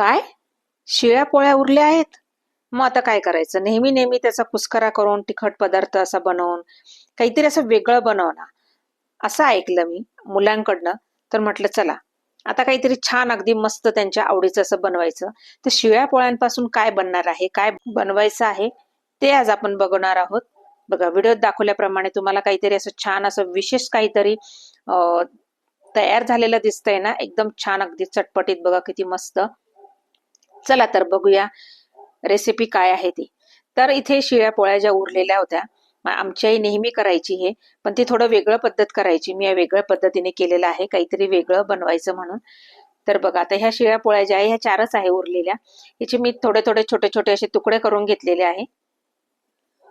काय? शिळ्या पोळ्या उरल्या आहेत. मग आता काय करायचं? नेहमी नेहमी त्याचा कुस्करा करून तिखट पदार्थ असा बनवून काहीतरी असं वेगळं बनव ना असं ऐकलं मी मुलांकडनं. तर म्हटलं चला आता काहीतरी छान अगदी मस्त त्यांच्या आवडीचं असं बनवायचं. तर शिळ्या पोळ्यांपासून काय बनणार आहे? काय बनवायचं आहे? ते आज आपण बघणार आहोत. बघा व्हिडिओत दाखवल्याप्रमाणे तुम्हाला काहीतरी असं छान असं विशेष काहीतरी तयार झालेलं दिसतंय ना? एकदम छान अगदी चटपटीत. बघा किती मस्त. चला तर बघूया रेसिपी काय आहे ती. तर इथे शिळ्या पोळ्या ज्या उरलेल्या होत्या. आमच्याही आमची आई नेहमी करायची हे पण ती थोडं वेगळं पद्धत करायची. मी या वेगळ्या पद्धतीने केलेलं आहे काहीतरी वेगळं बनवायचं म्हणून. तर बघा आता ह्या शिळ्या पोळ्या ज्या आहे ह्या चारच आहे उरलेल्या. याचे मी थोडे थोडे छोटे छोटे असे तुकडे करून घेतलेले आहे.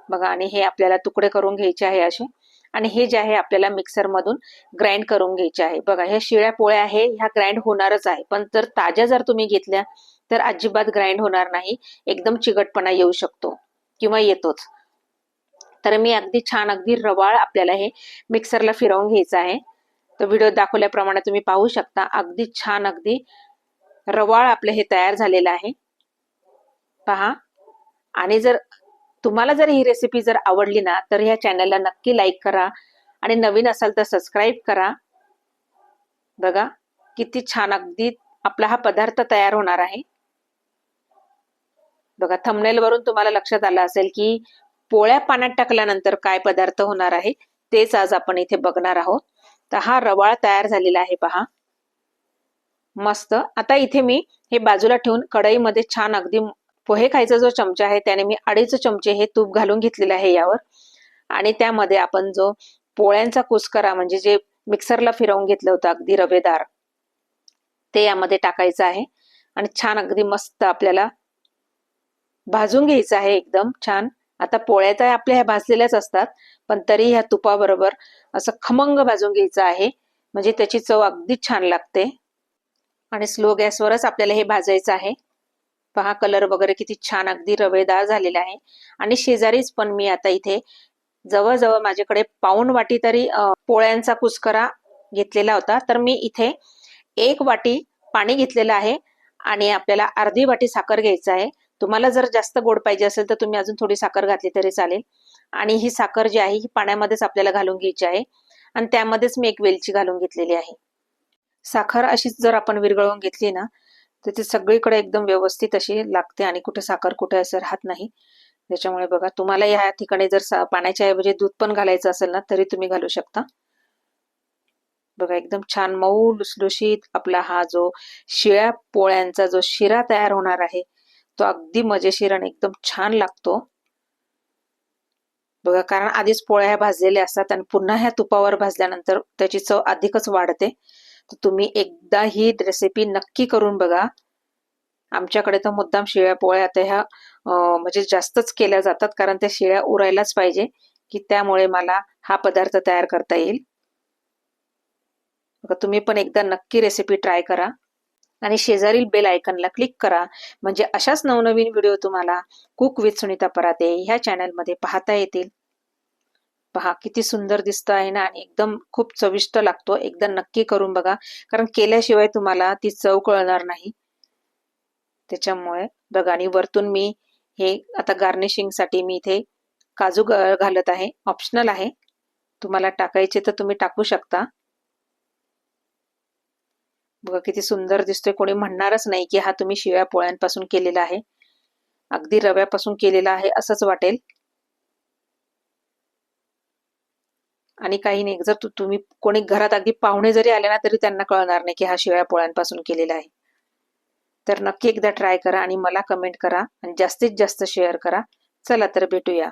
बघा आणि हे आपल्याला तुकडे करून घ्यायचे आहे असे. आणि हे जे आहे आपल्याला मिक्सर मधून ग्राइंड करून घ्यायचे आहे. बघा ह्या शिळ्या पोळ्या आहे ह्या ग्राइंड होणारच आहे. पण जर ताज्या जर तुम्ही घेतल्या तर अजिबात ग्राइंड होणार नाही. एकदम चिकटपणा येऊ शकतो किंवा येतोच. तर मी अगदी छान अगदी रवाळ आपल्याला हे मिक्सरला फिरवून घ्यायचं आहे. तर व्हिडिओ दाखवल्याप्रमाणे तुम्ही पाहू शकता अगदी छान अगदी रवाळ आपलं हे तयार झालेलं आहे. पहा. आणि जर तुम्हाला जर ही रेसिपी जर आवडली ना तर ह्या चॅनलला नक्की लाईक करा आणि नवीन असाल तर सबस्क्राईब करा. बघा किती छान अगदी आपला हा पदार्थ तयार होणार आहे. बघा थंबनेल वरून तुम्हाला लक्षात आलं असेल की पोळ्या पाण्यात टाकल्यानंतर काय पदार्थ होणार आहे तेच आज आपण इथे बघणार आहोत. तर हा रवाळ तयार झालेला आहे पहा. मस्त. आता इथे मी हे बाजूला ठेवून कढईमध्ये छान अगदी पोहे खायचा जो चमचा आहे त्याने मी अडीच चमचे हे तूप घालून घेतलेलं आहे यावर. आणि त्यामध्ये आपण जो पोळ्यांचा कुस्करा म्हणजे जे मिक्सरला फिरवून घेतलं होतं अगदी रवेदार ते यामध्ये टाकायचं आहे. आणि छान अगदी मस्त आपल्याला भाजून घ्यायचं आहे एकदम छान. आता पोळ्या तर आपल्या ह्या भाजलेल्याच असतात पण तरी ह्या तुपाबरोबर असं खमंग भाजून घ्यायचं आहे. म्हणजे त्याची चव अगदी छान लागते. आणि स्लो गॅसवरच आपल्याला हे भाजायचं आहे. पहा कलर वगैरे किती छान अगदी रवेदार झालेला आहे. आणि शेजारीच पण मी आता इथे जवळजवळ माझ्याकडे पाऊण वाटी तरी पोळ्यांचा कुसकरा घेतलेला होता. तर मी इथे एक वाटी पाणी घेतलेलं आहे आणि आपल्याला अर्धी वाटी साखर घ्यायचं आहे. तुम्हाला जर जास्त गोड पाहिजे असेल तर तुम्ही अजून थोडी साखर घातली तरी चालेल. आणि ही साखर जी आहे ही पाण्यामध्येच आपल्याला घालून घ्यायची आहे. आणि त्यामध्येच मी एक वेलची घालून घेतलेली आहे. साखर अशीच जर आपण विरघळवून घेतली ना तर ती सगळीकडे एकदम व्यवस्थित अशी लागते आणि कुठे साखर कुठे असं राहत नाही. त्याच्यामुळे बघा तुम्हाला या ठिकाणी जर पाण्याच्या ऐवजी दूध पण घालायचं असेल ना तरी तुम्ही घालू शकता. बघा एकदम छान मऊ लुसलुशीत आपला हा जो शिळ्या पोळ्यांचा जो शिरा तयार होणार आहे तो अगदी मजेशीर आणि एकदम छान लागतो. बघा कारण आधीच पोळ्या ह्या भाजलेल्या असतात आणि पुन्हा ह्या तुपावर भाजल्यानंतर त्याची चव अधिकच वाढते. तर तुम्ही एकदा ही रेसिपी नक्की करून बघा. आमच्याकडे तर मुद्दाम शिळ्या पोळ्या आता ह्या म्हणजे जास्तच केल्या जातात कारण त्या शिळ्या उरायलाच पाहिजे की त्यामुळे मला हा पदार्थ तयार करता येईल. तुम्ही पण एकदा नक्की रेसिपी ट्राय करा. आणि शेजारील बेल आयकनला क्लिक करा. म्हणजे अशाच नवनवीन व्हिडिओ तुम्हाला कुक विथ सुनीता पराते ह्या चॅनलमध्ये पाहता येतील. पहा किती सुंदर दिसतं आहे ना आणि एकदम खूप चविष्ट लागतो. एकदा नक्की करून बघा. कारण केल्याशिवाय तुम्हाला ती चव कळणार नाही. त्याच्यामुळे बघा आणि वरतून मी हे आता गार्निशिंगसाठी मी इथे काजू घालत आहे. ऑप्शनल आहे. तुम्हाला टाकायचे तर तुम्ही टाकू शकता. बघा किती सुंदर दिसतोय. कोणी म्हणणारच नाही की हा तुम्ही शिळ्या पोळ्यांपासून केलेला आहे. अगदी रव्यापासून केलेला आहे असंच वाटेल. आणि काही नाही जर तुम्ही कोणी घरात अगदी पाहुणे जरी आले ना तरी त्यांना कळणार नाही की हा शिळ्या पोळ्यांपासून केलेला आहे. तर नक्की एकदा ट्राय करा आणि मला कमेंट करा आणि जास्तीत जास्त शेअर करा. चला तर भेटूया.